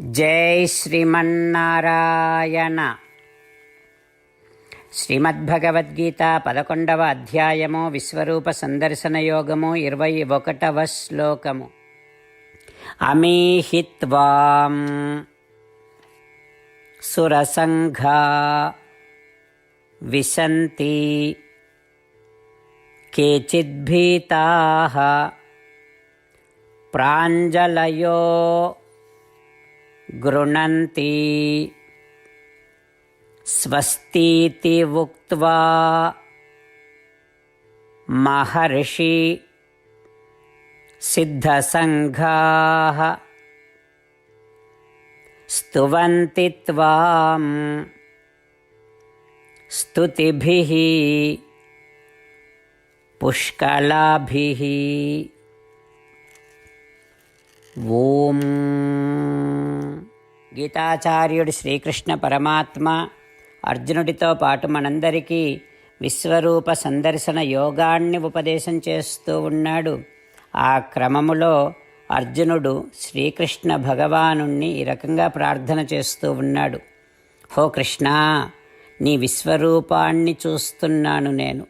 జై శ్రీమన్నారాయణ. శ్రీమద్భగవద్గీత పదకొండవ అధ్యాయము విశ్వరూప సందర్శన యోగము ఇరవై ఒకటవ శ్లోకము. అమీహిత్వాం సురసంఘా విశంతి కేచిద్భీతా ప్రాంజలయో गृह्णन्ति। स्वस्तीति उक्त्वा महर्षि सिद्धसङ्घाः स्तुवन्ति त्वां स्तुतिभिः पुष्कलाभिः। ఓం గీతాచార్యుడు శ్రీకృష్ణ పరమాత్మ అర్జునుడితో పాటు మనందరికీ విశ్వరూప సందర్శన యోగాన్ని ఉపదేశం చేస్తూ ఉన్నాడు. ఆ క్రమములో అర్జునుడు శ్రీకృష్ణ భగవానుణ్ణి ఈ రకంగా ప్రార్థన చేస్తూ ఉన్నాడు. హో కృష్ణ నీ విశ్వరూపాన్ని చూస్తున్నాను నేను.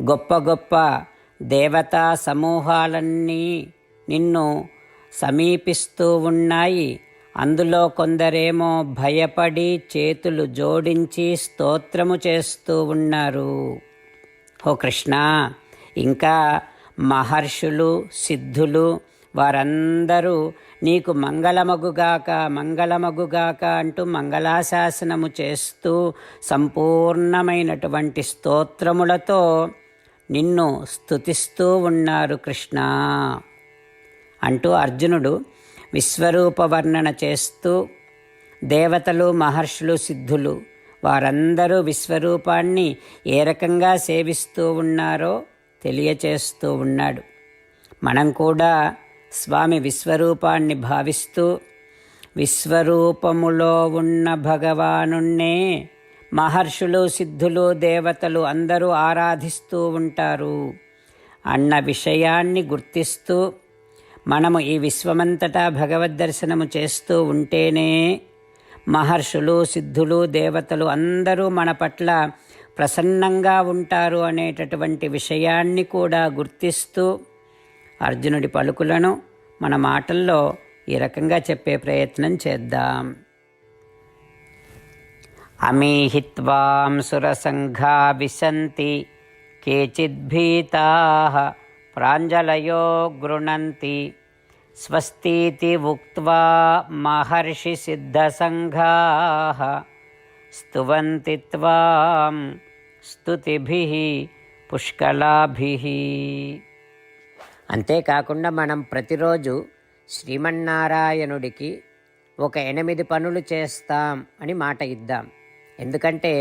గొప్ప గొప్ప దేవతా సమూహాలన్నీ నిన్ను సమీపిస్తూ ఉన్నాయి. అందులో కొందరేమో భయపడి చేతులు జోడించి స్తోత్రము చేస్తూ ఉన్నారు. ఓ కృష్ణ ఇంకా మహర్షులు సిద్ధులు వారందరూ నీకు మంగళమగుగాక మంగళమగుగాక అంటూ మంగళాశాసనము చేస్తూ సంపూర్ణమైనటువంటి స్తోత్రములతో నిన్ను స్తుతిస్తూ ఉన్నారు కృష్ణ. అంటూ అర్జునుడు విశ్వరూప వర్ణన చేస్తూ దేవతలు మహర్షులు సిద్ధులు వారందరూ విశ్వరూపాన్ని ఏ రకంగా సేవిస్తూ ఉన్నారో తెలియచేస్తూ ఉన్నాడు. మనం కూడా స్వామి విశ్వరూపాన్ని భావిస్తూ విశ్వరూపములో ఉన్న భగవానున్నే మహర్షులు సిద్ధులు దేవతలు అందరూ ఆరాధిస్తూ ఉంటారు అన్న విషయాన్ని గుర్తిస్తూ మనము ఈ విశ్వమంతటా భగవద్ దర్శనము చేస్తూ ఉంటేనే మహర్షులు సిద్ధులు దేవతలు అందరూ మన పట్ల ప్రసన్నంగా ఉంటారు అనేటటువంటి విషయాన్ని కూడా గుర్తిస్తూ అర్జునుడి పలుకులను మన మాటల్లో ఈ రకంగా చెప్పే ప్రయత్నం చేద్దాం. అమీహిత్వాం సురసంఘా విశంతి కేచిద్భీతా ప్రాంజలయో గృణంతి స్వస్తితి ఉక్వా మహర్షి సిద్ధసంఘా స్తువంతి త్వాం స్తుతిభి పుష్కలాభి అంతేకాకుండా మనం ప్రతిరోజు శ్రీమన్నారాయణుడికి ఒక ఎనిమిది పనులు చేస్తాం అని మాట ఇద్దాం. ఎందుకంటే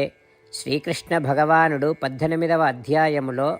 శ్రీకృష్ణ భగవానుడు పద్దెనిమిదవ అధ్యాయములో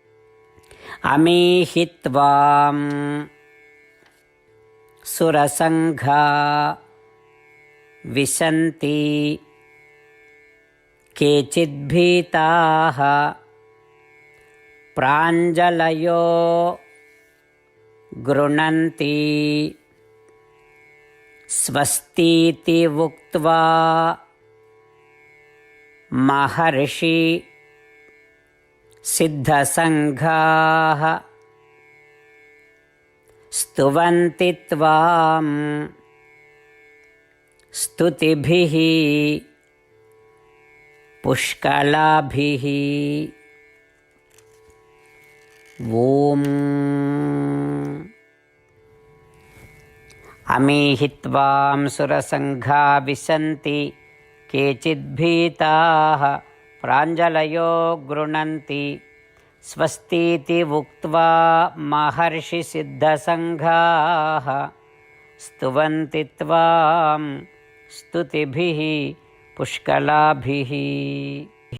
अमीहि त्वां सुरसङ्घा विशन्ति केचिद्भीताः प्राञ्जलयो गृह्णन्ति। स्वस्तीति उक्त्वा महर्षि सिद्धसङ्घाः। स्तुवन्ति त्वां स्तुतिभिः। पुष्कलाभिः। ॐ। अमीहित्वां सुरसङ्घा विशन्ति केचिद्भीताः। प्राञ्जलयो गृह्णन्ति। स्वस्तीति उक्त्वा महर्षिसिद्धसङ्घाः। स्तुवन्ति त्वां स्तुतिभिः पुष्कलाभिः।